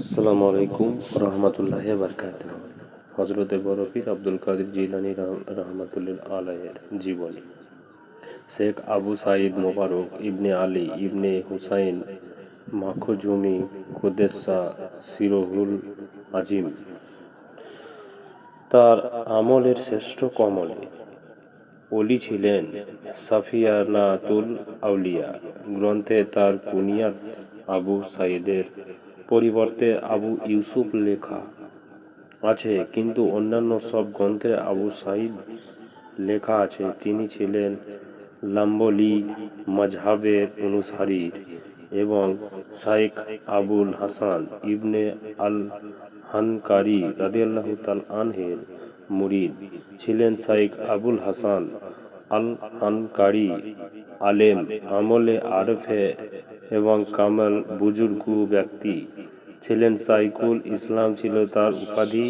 আসসালামু আলাইকুম রহমতুল্লাহ বারকাত হজরতে বরফির আব্দুল কাদের জিলানি রহমতুল্লাহ আলাইয়ের জীবনী। শেখ আবু সাইদ মোবারক, ইবনে আলী, ইবনে হুসাইন, মাখজুমি, কুদেসা, সিরহুল আজিম। তার আমলের শ্রেষ্ঠ কমলে অলি ছিলেন সাফিয়ানাতুল আউলিয়া। গ্রন্থে তার কুনিয়াত আবু সাইদের পরিবর্তে আবু ইউসুফ লেখা আছে, কিন্তু অন্যান্য সব গ্রন্থে আবু সাইদ লেখা আছে। তিনি ছিলেন লাম্বলি মাজহাবের অনুসারী এবং শাইখ আবুল হাসান ইবনে আল হানকারি রাদিয়াল্লাহু তাল আনহের মুরিদ। ছিলেন শাইখ আবুল হাসান আল হানকারি আলেম আমলে আরফে এবং কামাল বুজুর্গু ব্যক্তি ছিলেন সাইকুল ইসলাম ছিল তার উপাধি।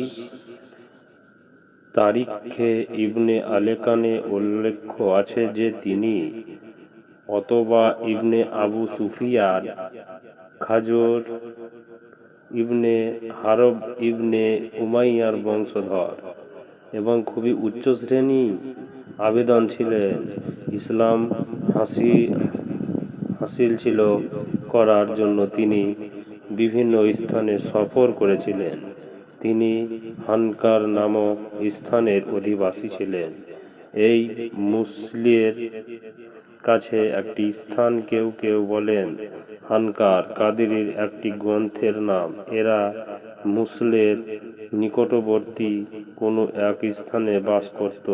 তারিখে ইবনে আলেকানে উল্লেখ আছে যে তিনি অতবা ইবনে আবু সুফিয়ার খাজর ইবনে হারব ইবনে উমাইয়ার বংশধর এবং খুবই উচ্চ শ্রেণি আবেদন ছিলেন। ইসলাম হাসি হাসিল ছিল করার জন্য তিনি বিভিন্ন স্থানে সফর করেছিলেন। তিনি হানকার নামক স্থানের অধিবাসী ছিলেন। এই মুসলির কাছে একটি স্থান কেউ কেউ বলেন হানকার, কাদেরির একটি গ্রন্থের নাম। এরা মুসলের নিকটবর্তী কোনো এক স্থানে বাস করত।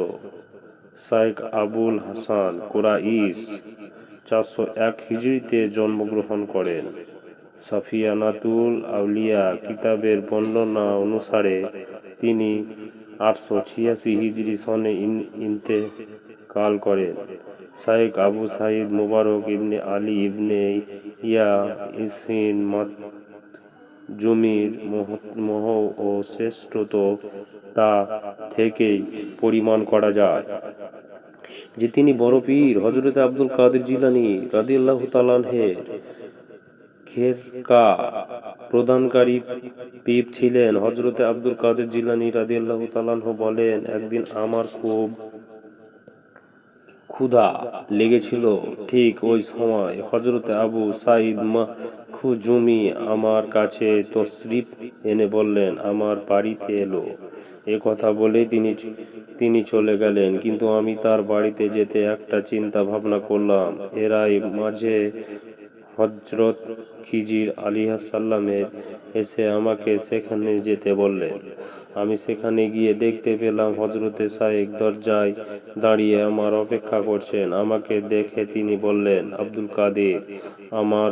শাইখ আবুল হাসান কোরাইশ চারশো এক হিজড়িতে জন্মগ্রহণ করেন। সাফিয়ানাতুল আউলিয়া কিতাবের বর্ণনা অনুসারে তিনি আটশো ছিয়াশি হিজড়ি সনে ইন্তেকাল করেন। শাইখ আবু সাইদ মুবারক ইবনে আলী ইবনে ইয়া ইসিন জমির মহ ও শ্রেষ্ঠত তা থেকেই পরিমাণ করা যায়। যে তিনি বড় পীর হজরত আব্দুল কাদের জিলানি রাদিয়াল্লাহ তালানহের খেরকা প্রদানকারী পীর ছিলেন। হজরতে আব্দুল কাদের জিলানি রাদিয়াল্লাহ তালানহ বলেন, একদিন আমার খুব ক্ষুধা লেগেছিল ঠিক ওই সময়। হজরতে আবু সাইদ খুজুমি আমার কাছে তশরিফ এনে বললেন, আমার বাড়িতে এলো। এ কথা বলেই তিনি তিনি চলে গেলেন, কিন্তু আমি তার বাড়িতে যেতে একটা চিন্তা ভাবনা করলাম। এরাই মাঝে হজরত খিজির আলিহাসাল্লামের এসে আমাকে সেখানে যেতে বললেন আমি সেখানে গিয়ে দেখতে পেলাম হজরতে শাহেক দরজায় দাঁড়িয়ে আমার অপেক্ষা করছেন। আমাকে দেখে তিনি বললেন, আব্দুল কাদের, আমার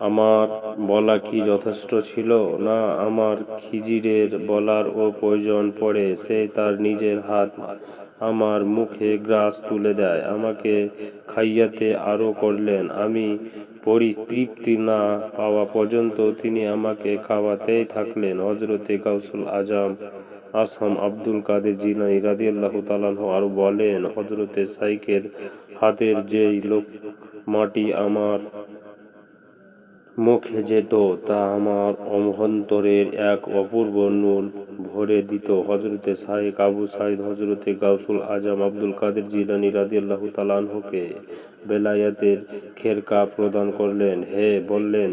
আমার বলা কি যথেষ্ট ছিল? না, আমার খিজিরের বলার ও প্রয়োজন পড়ে, সে তার নিজের হাত আমার মুখে গ্রাস তুলে দেয়, আমাকে খাইয়াতে আরও করলেন। আমি পরিতৃপ্তি না পাওয়া পর্যন্ত তিনি আমাকে খাওয়াতেই থাকলেন। হজরতে গাউসুল আজম আসাম আব্দুল কাদের জিলানি রাদিয়াল্লাহু তালাহ আরও বলেন হজরতে সাইকের হাতের যেই লোক মাটি আমার মুখে যেত তা আমার অভ্যন্তরের এক অপূর্ব নূর ভরে দিত। হজরতে শাহেক আবু সাইদ হজরতে গাউসুল আজম আব্দুল কাদের জিলানি রাদিয়াল্লাহু তালানহকে বেলায়াতের খেরকা প্রদান করলেন। হে, বললেন,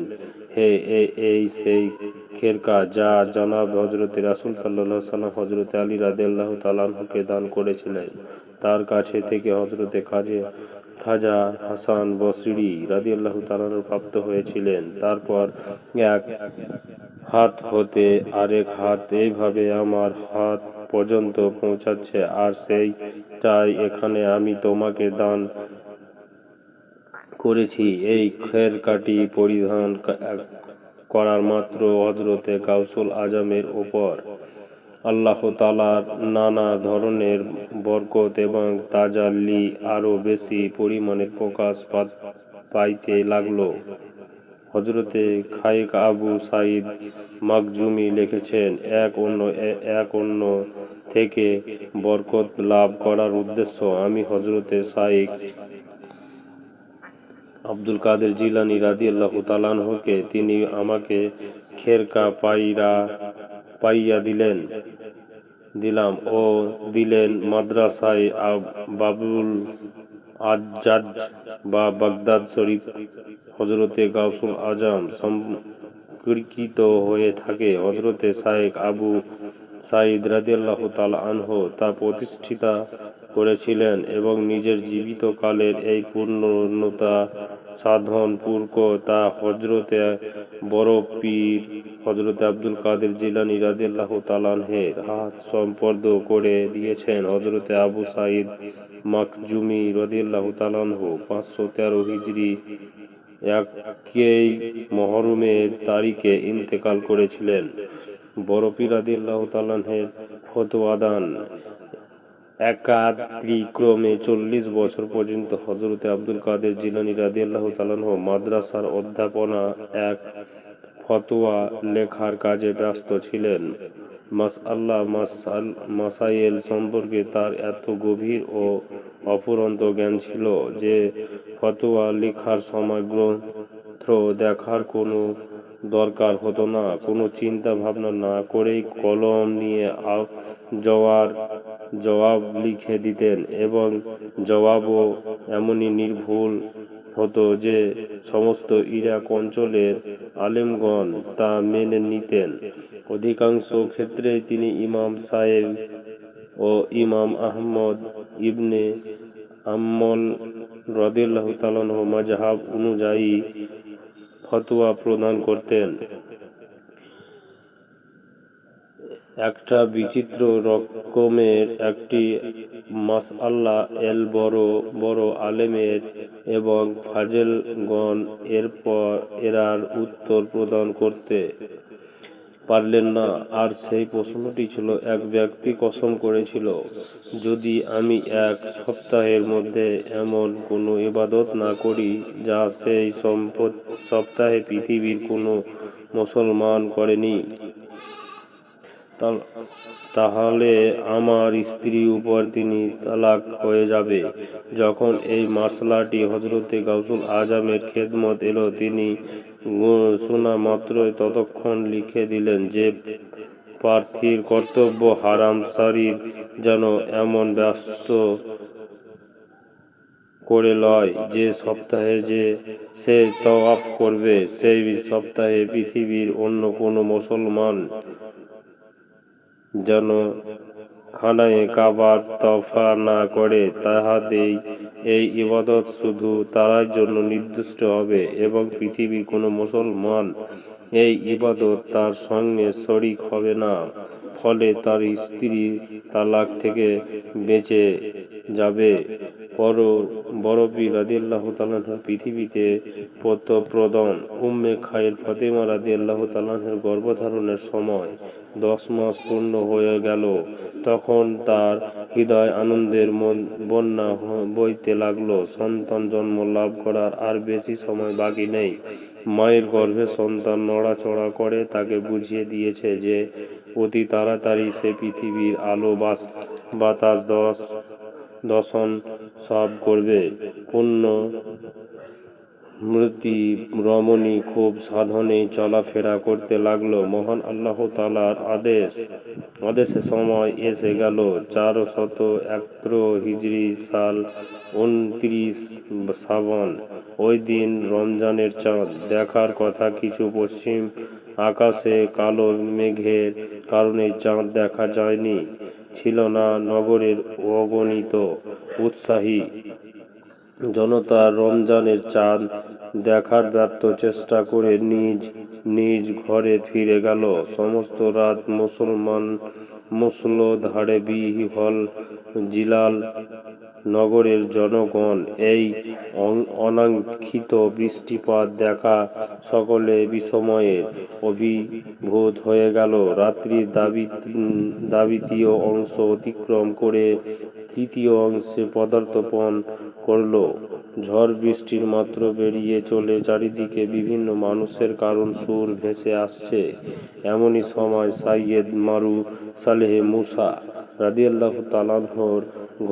হে এই সেই খেরকা যা জানাব হজরতে রাসুল সাল্লাহ সাল্লাম হজরতে আলী রাদিয়াল্লাহু তালানহকে দান করেছিলেন। তার কাছে থেকে হজরতে কাজে খাজা হাসান বসরি রাদিয়াল্লাহু তালানুর প্রাপ্ত হয়েছিলেন। তারপর এক হাত হতে আরেক হাত এইভাবে আমার হাত পর্যন্ত পৌঁছাচ্ছে, আর সেইটাই এখানে আমি তোমাকে দান করেছি। এই খের কাটি পরিধান করার মাত্র হজরতে কাউসুল আজমের ওপর। আল্লাহ তালার নানা ধরনের বরকত এবং তাজাল্লি আরও বেশি পরিমাণে প্রকাশ পাইতে লাগল। হজরতে খাইক আবু সাইদ মাকজুমি লিখেছেন, এক অন্য এক অন্য থেকে বরকত লাভ করার উদ্দেশ্য আমি হজরতে সাইক আব্দুল কাদের জিলানি রাদি আল্লাহ তালানহকে তিনি আমাকে খেরকা পাইরা পাইয়া দিলেন। দিলাম ও দিলেন মাদ্রাসায় বাবুল আজ্জাজ বা বাগদাদ শরীফ। হজরতে গাউসুল আজম সম্পর্কিত হয়ে থাকে। হজরতে শায়েক আবু সাইদ রাদিয়াল্লাহু তাআলা আনহু তা প্রতিষ্ঠিতা করেছিলেন এবং নিজের জীবিত কালের এই পূর্ণতা সাধন পূর্ক তা হজরতে বড় পীর হজরতে আব্দুল কাদের জিলানি রাদিয়াল্লাহু তালানহের হাত সম্পর্দ করে দিয়েছেন হজরতে আবু সাইদ মাকজুমি রাদিয়াল্লাহু তালানহু পাঁচশো তেরো হিজরি একই মহরমের তারিখে ইন্তেকাল করেছিলেন। বরফি পীর রাদিয়াল্লাহু তালানহের ফতোয়া দান একাত্রিক্রমে চল্লিশ বছর পর্যন্ত হজরতে আব্দুল কাদের জিলানি রাদিয়াল্লাহ তালানহ মাদ্রাসার অধ্যাপনা এক ফতোয়া লেখার কাজে ব্যস্ত ছিলেন। মাস আল্লাহ মাসাইল সম্পর্কে তার এত গভীর ও অফুরন্ত জ্ঞান ছিল যে ফতোয়া লেখার সময় গ্রন্থ দেখার কোনো দরকার হতো না। কোনো চিন্তা ভাবনা না করেই কলম নিয়ে জওয়ার জবাব লিখে দিতেন এবং জবাবও এমনই নির্ভুল হতো যে সমস্ত ইরাক অঞ্চলের আলেমগণ তা মেনে নিতেন। অধিকাংশ ক্ষেত্রে তিনি ইমাম সাহেব ও ইমাম আহমদ ইবনে আম্মল রদিল্লাহ তালাহ মাজহাব অনুযায়ী ফতোয়া প্রদান করতেন। একটা বিচিত্র রকমের একটি মাসআল্লাহ, এল বড় বড় আলেমের এবং ফাজেলগণ এরপর এরার উত্তর প্রদান করতে পারলেন না। আর সেই প্রশ্নটি ছিল, এক ব্যক্তি কসম করেছিল, যদি আমি এক সপ্তাহের মধ্যে এমন কোনো ইবাদত না করি, যা সেই সম্পদ, সপ্তাহে পৃথিবীর কোনো মুসলমান করেনি তাহলে আমার স্ত্রীর উপর তিনি তালাক হয়ে যাবে। যখন এই মাসলাটি হজরতে গাউসুল আজমের খেদমত এলো, তিনি শোনা মাত্রই ততক্ষণ লিখে দিলেন যে প্রার্থীর কর্তব্য হারাম শরীর যেন এমন ব্যস্ত করে লয় যে সপ্তাহে যে সে তওয়াফ করবে, সেই সপ্তাহে পৃথিবীর অন্য কোনো মুসলমান যেন খানায় কাবার তফা না করে তাহাতেই এই ইবাদত শুধু তারার জন্য নির্দিষ্ট হবে এবং পৃথিবীর কোনো মুসলমান এই ইবাদত তার সঙ্গে শরিক হবে না, ফলে তার স্ত্রী তালাক থেকে বেঁচে যাবে। পর বরফি রাদিয়াল্লাহ তালাহের পৃথিবীতে প্রদন উম্মে খায়ের ফাতেমা রাদিয়াল্লাহ তালাহের গর্ভধারণের সময় দশ মাস পূর্ণ হয়ে গেল। তখন তার হৃদয় আনন্দের বন্যা বইতে লাগল। সন্তান জন্ম লাভ করার আর বেশি সময় বাকি নেই। মায়ের গর্ভে সন্তান নড়াচড়া করে তাকে বুঝিয়ে দিয়েছে যে, অতি তাড়াতাড়ি সে পৃথিবীর আলো, বাস বাতাস, দশ দশন সব করবে। পূর্ণ মূর্তি রমণী খুব সাধনে চলাফেরা করতে লাগল। মহান আল্লাহ তালার আদেশ আদেশের সময় এসে গেল। চার শত একত্র হিজড়ি সাল উনত্রিশ শ্রাবণ ওই দিন রমজানের চাঁদ। দেখার কথা, কিছু পশ্চিম আকাশে কালো মেঘের কারণে চাঁদ দেখা যায়নি। ছিল না নগরের অগণিত উৎসাহী জনতা রমজানের চাঁদ দেখার ব্যর্থ চেষ্টা করে নিজ নিজ ঘরে ফিরে গেল। সমস্ত রাত মুসলমান মুসলধারে বিহল জিলাল নগরের জনগণ। এই অন- অনাঙ্ক্ষিত বৃষ্টিপাত দেখা সকলে বিস্ময়ে অভিভূত হয়ে গেল। রাত্রি দাবি দাবিতীয় অংশ অতিক্রম করে তৃতীয় অংশে পদার্পণ করল। ঝড় বৃষ্টির মাত্র বেরিয়ে চলে চারিদিকে বিভিন্ন মানুষের কারণ সুর ভেসে আসছে। এমনই সময় সাইয়েদ মারু সালেহ মুসা রাদিয়াল্লাহ তালানহর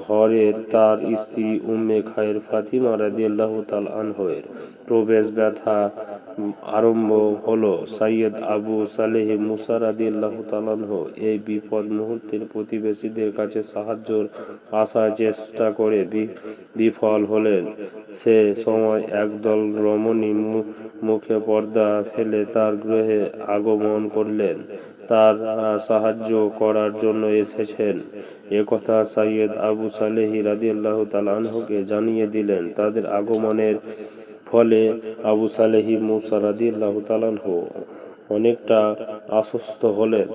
ঘরের তার স্ত্রী উম্মে খায়ের ফাতিমা রাদিয়াল্লাহ তালানহের প্রবেশ ব্যথা আরম্ভ হলো। সাইয়দ আবু সালেহ মুসা রাদিয়াল্লাহু তাআলাহ এই বিপদ মুহূর্তের প্রতিবেশীদের কাছে সাহায্যর আসার চেষ্টা করে বিফল হলেন। সে সময় একদল রমণী মুখে পর্দা ফেলে তার গৃহে আগমন করলেন। তার সাহায্য করার জন্য এসেছেন। একথা সাইয়দ আবু সালেহি রাদিয়াল্লাহু তালানহকে জানিয়ে দিলেন। তাদের আগমনের ফলে আবু সালেহি মুসা তাআলাহু অনেকটা আশ্বস্ত হলেন।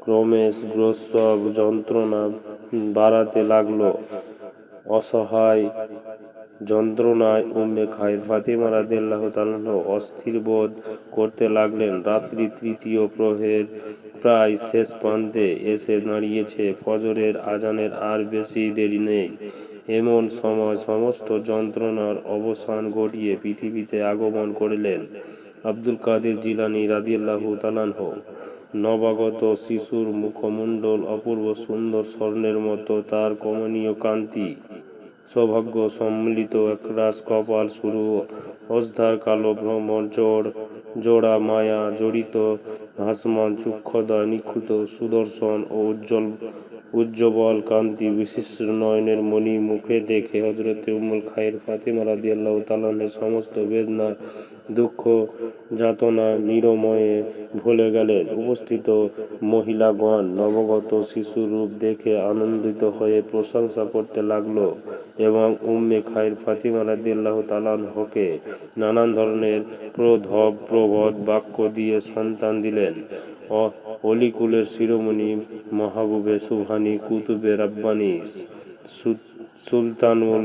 ক্রমে প্রসব যন্ত্রণা বাড়াতে লাগল। অসহায় যন্ত্রণায় উম্মে খায়ের ফাতিমা রাদিয়াল্লাহু তাআলা অস্থির বোধ করতে লাগলেন। রাত্রি তৃতীয় প্রহের প্রায় শেষ প্রান্তে এসে দাঁড়িয়েছে। ফজরের আজানের আর বেশি দেরি নেই। এমন সময় সমস্ত যন্ত্রণার অবসান ঘটিয়ে পৃথিবীতে আগমন করলেন আব্দুল কাদের জিলানি রাদিয়াল্লাহু তাআলাহু নবাগত শিশুর মুখমণ্ডল অপূর্ব সুন্দর স্বর্ণের মতো, তার কমনীয় কান্তি, সৌভাগ্য সম্মিলিত একরাশ কপাল শুরু। অস্ধার কালো ভ্রমণ জোড়, জোড়া মায়া জড়িত, হাসমান চক্ষুদয় নিখুঁত সুদর্শন ও উজ্জ্বল উজ্জ্বল কান্তি বিশিষ্ট নয়নের মণি মুখে দেখে হজরতে উমুল খায়ের ফাতিমা রাদিয়াল্লাহু তাআলার সমস্ত বেদনা, দুঃখ, যাতনা নিরময়ে ভুলে গেলেন। উপস্থিত মহিলাগণ নবগত শিশুর রূপ দেখে আনন্দিত হয়ে প্রশংসা করতে লাগল এবং উম্মে খায়ের ফাতিমা রাদি আল্লাহ তালান হকে নানান ধরনের প্রধব, প্রবদ বাক্য দিয়ে সন্তান দিলেন। অলিকুলের শিরোমণি মাহবুবে সুবহানি, কুতুবে রাব্বানি সুলতানুল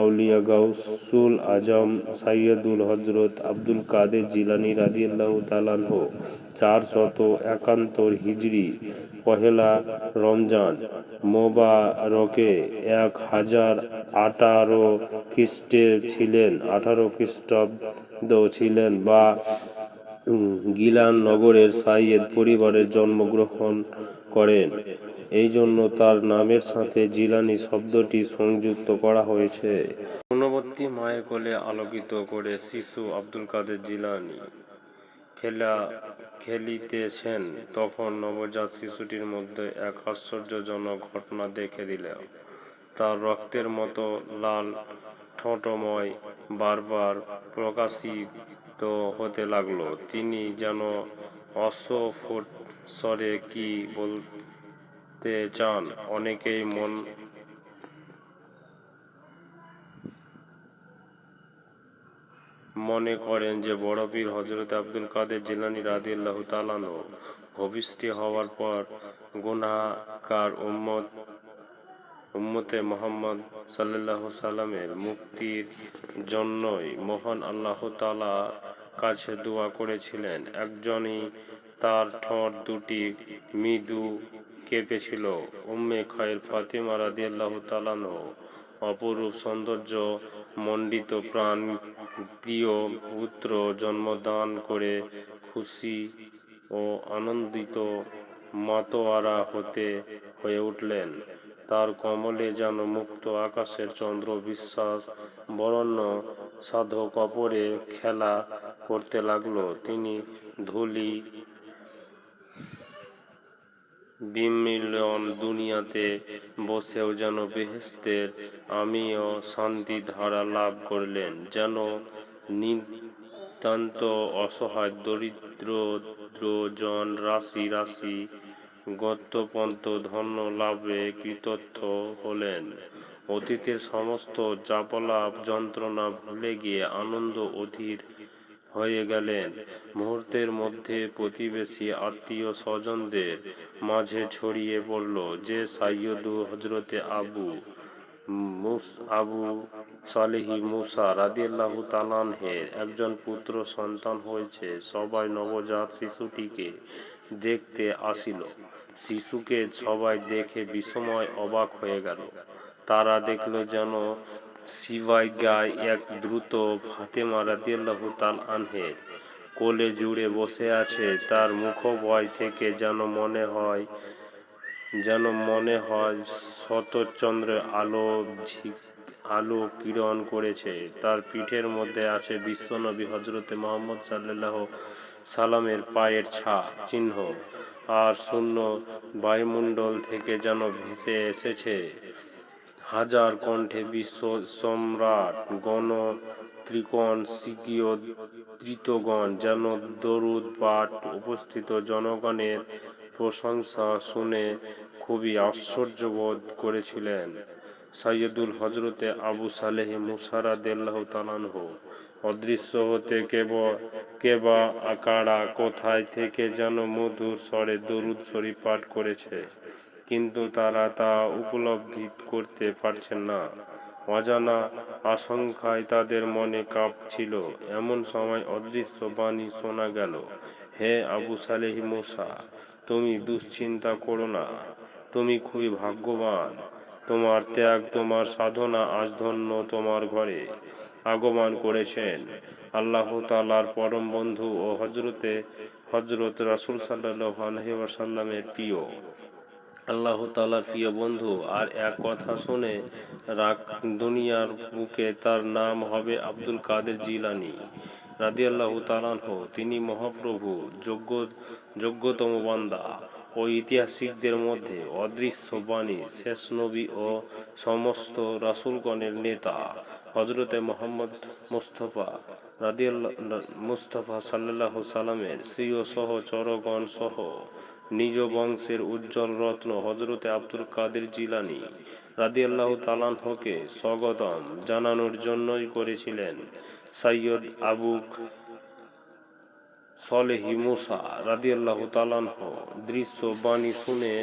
আউলিয়া গাউসুল আজম, সাইয়দুল হজরত আব্দুল কাদের জিলানি রাদিয়াল্লাহু তাআলাহ চার শত একাত্তর হিজরি, পহেলা রমজান মোবারকে এক হাজার আঠারো খ্রিস্টে ছিলেন, আঠারো খ্রিস্টাব্দ ছিলেন বা গিলান নগরের সাইয়েদ পরিবারে জন্মগ্রহণ করেন। এই জন্য তার নামের সাথে জিলানি শব্দটি সংযুক্ত করা হয়েছে। পূর্ণবর্তী মায়ের কোলে আলোকিত করে শিশু আব্দুল কাদের জিলানি খেলা খেলিতেছেন। তখন নবজাত শিশুটির মধ্যে এক আশ্চর্যজনক ঘটনা দেখে দিল তার রক্তের মতো লাল, ঠোঁটময়, বারবার প্রকাশিত হতে লাগল। তিনি যেন অস্ফুট স্বরে কি বলতে চান? অনেকেই মন মনে করেন যে বড় পীর হজরত আব্দুল কাদের জিলানি রাদিয়াল্লাহু তাআলানো ভবিষ্যৎ হওয়ার পর গুনাহগার উম্মত, উম্মতে মোহাম্মদ সাল্লাল্লাহু সাল্লামের মুক্তির জন্যই মহান আল্লাহ তাআলা কাছে দোয়া করেছিলেন। একজনই তার ঠোঁট দুটি মৃদু কেঁপেছিল। উম্মে খায়ের ফাতিমা রাদিয়াল্লাহু তাআলানো অপরূপ সৌন্দর্য, মণ্ডিত প্রাণ, প্রিয় পুত্র জন্মদান করে খুশি ও আনন্দিত মাতোয়ারা হতে হয়ে উঠলেন। তার কমলে যেন মুক্ত আকাশের চন্দ্র বিশ্বাস, বরণ্য সাধক অপরে খেলা করতে লাগল। তিনি ধুলি বিমিলন দুনিয়াতে বসেও যেন বেহেস্তের আমিও শান্তি ধারা লাভ করলেন, যেন নিতান্ত অসহায় দরিদ্র জন রাশি রাশি গত্যপন্ত ধন্য লাভে কৃতর্থ হলেন। অতীতের সমস্ত জাপলাপ যন্ত্রণা ভুলে গিয়ে আনন্দ অধীর হয়ে গেলেন মুহূর্তের মধ্যে প্রতিবেশী আত্মীয় স্বজনদের মাঝে ছড়িয়ে পড়ল যে সাইয়দু হজরতে আবু মুস, আবু সালেহি মুসা রাদিয়াল্লাহু তালানহের একজন পুত্র সন্তান হয়েছে। সবাই নবজাত শিশুটিকে দেখতে আসিল। শিশুকে সবাই দেখে বিস্ময় অবাক হয়ে গেল। তারা দেখল যেন সিবাই গায়ে এক দ্রুত ফাতেমা রাদিয়াল্লাহু তাল আনহের কোলে জুড়ে বসে আছে। তার মুখবয় থেকে যেন মনে হয়, যেন মনে হয় শতচন্দ্রের আলো আলো কিরণ করেছে। তার পিঠের মধ্যে আছে বিশ্বনবী হজরতে মোহাম্মদ সাল্লাহ সালামের পায়ের ছা চিহ্ন। আর শূন্য বায়ুমণ্ডল থেকে যেন ভেসে এসেছে। হাজার কণ্ঠে বিশ্ব সম্রাট, গণ ত্রিকোণ সিকীয় তৃতগণ যেন দরুদ পাঠ উপস্থিত জনগণের প্রশংসা শুনে খুবই আশ্চর্যবোধ করেছিলেন। সাইয়দুল হজরতে আবু সালেহ মুসারা দেল্লাহ তালানহ অদৃশ্য হতে কেব কেবা আকাড়া কোথায় থেকে যেন মধুর স্বরে দরুদ শরীফ পাঠ করেছে। কিন্তু তারা তা উপলব্ধি করতে পারছেন না। অজানা আশঙ্কায় তাদের মনে কাঁপছিল। এমন সময় অদৃশ্য বাণী শোনা গেল, হে আবু সালেহি মুসা, তুমি দুশ্চিন্তা করো না। তুমি খুবই ভাগ্যবান। তোমার ত্যাগ, তোমার সাধনা আজ ধন্য তোমার ঘরে আগমন করেছেন। আল্লাহ তালার পরম বন্ধু ও হজরতে হজরত রাসুল সাল্লাহ আলহিসাল্লামের প্রিয়। আল্লাহ তালার প্রিয় বন্ধু, আর এক কথা শুনে রাখ, দুনিয়ার বুকে তার নাম হবে আব্দুল কাদের জিলানি রাদি আল্লাহ তালানহ তিনি মহাপ্রভু, যোগ্য, যোগ্যতম বান্দা ও ঐতিহাসিকদের মধ্যে অদৃশ্য বাণী, শেষ নবী ও সমস্ত রাসুলগণের নেতা হজরতে মোহাম্মদ মুস্তফা রাদিয়াল্লাহ, মুস্তফা সাল্লাহ সাল্লামের স্ত্রীয় সহ চরগণ সহ নিজ বংশের উজ্জ্বল রত্ন হজরতে আব্দুল কাদের জিলানি রাদিয়াল্লাহ তালানহকে স্বগতম জানানোর জন্যই করেছিলেন। সৈয়দ আবুক সলেহি মুসা রাদিয়াল্লাহ তালানহ দৃশ্য বাণী শুনে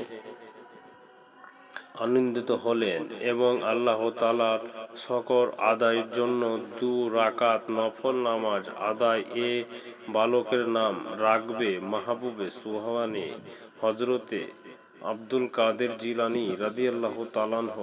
আনন্দিত হলেন এবং আল্লাহ তালার সকর আদায়ের জন্য দু রাকাত নফল নামাজ আদায় এ বালকের নাম রাখবে মাহবুবে সুহানে হজরতে আব্দুল কাদের জিলানি রাদী আল্লাহ তালান তালানহ